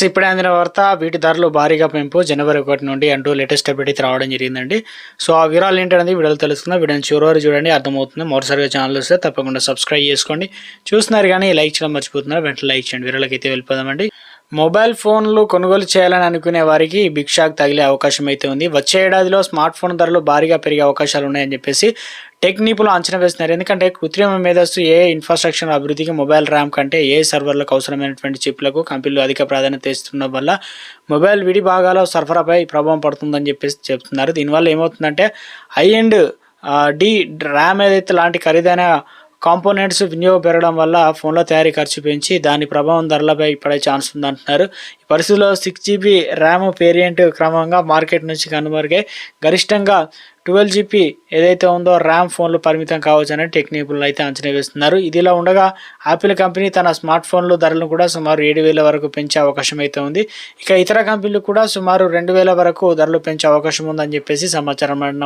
Friends ఇప్పుడే అందిన వార్త వీటి ధరలు భారీగా పెంపు. జనవరి ఒకటి నుండి అంటూ లేటెస్ట్ అప్డేట్ అయితే రావడం జరిగిందండి. సో ఆ వివరాలు ఏంటనేది వీడియోలో తెలుసుకుందాం. వీడియోని చివరి చూడండి అర్థమవుతుంది. మరోసారిగా ఛానల్ వస్తే తప్పకుండా సబ్స్క్రైబ్ చేసుకోండి. చూస్తున్నారు కానీ లైక్ చేయడం మర్చిపోతున్నారు. వెంటనే లైక్ చేయండి. వీడియోలోకి అయితే వెళ్ళిపోదామండి. మొబైల్ ఫోన్లు కొనుగోలు చేయాలని అనుకునే వారికి బిగ్ షాక్ తగిలే అవకాశం అయితే ఉంది. వచ్చే ఏడాదిలో స్మార్ట్ ఫోన్ ధరలు భారీగా పెరిగే అవకాశాలు ఉన్నాయని చెప్పేసి టెక్ నిపుణులు అంచనా వేస్తున్నారు. ఎందుకంటే కృత్రిమ మేధస్సు ఏ ఇన్ఫ్రాస్ట్రక్చర్ అభివృద్ధికి మొబైల్ ర్యామ్ కంటే ఏ సర్వర్లకు అవసరమైనటువంటి చిప్లకు కంపెనీలు అధిక ప్రాధాన్యత ఇస్తుండడం వల్ల మొబైల్ విడి భాగాల సరఫరాపై ప్రభావం పడుతుందని చెప్పేసి చెప్తున్నారు. దీనివల్ల ఏమవుతుందంటే హై అండ్ డి ర్యామ్ ఏదైతే లాంటి ఖరీదైన కాంపోనెంట్స్ వినియోగం పెరగడం వల్ల ఫోన్ల తయారీ ఖర్చు పెంచి దాని ప్రభావం ధరలపై పడే ఛాన్స్ ఉందంటున్నారు. ఈ పరిస్థితిలో సిక్స్ జీబీ ర్యామ్ పేరియంట్ క్రమంగా మార్కెట్ నుంచి కనుమరుగై. గరిష్టంగా ట్వెల్వ్ జీబీ ఏదైతే ఉందో ర్యామ్ ఫోన్లు పరిమితం కావచ్చని టెక్ అయితే అంచనా వేస్తున్నారు. ఇదిలా ఉండగా ఆపిల్ కంపెనీ తన స్మార్ట్ ఫోన్లు ధరలను కూడా సుమారు ఏడు వేల వరకు పెంచే అవకాశం అయితే ఉంది. ఇక ఇతర కంపెనీలు కూడా సుమారు రెండు వేల వరకు ధరలు పెంచే అవకాశం ఉందని చెప్పేసి సమాచారం అన్నమాట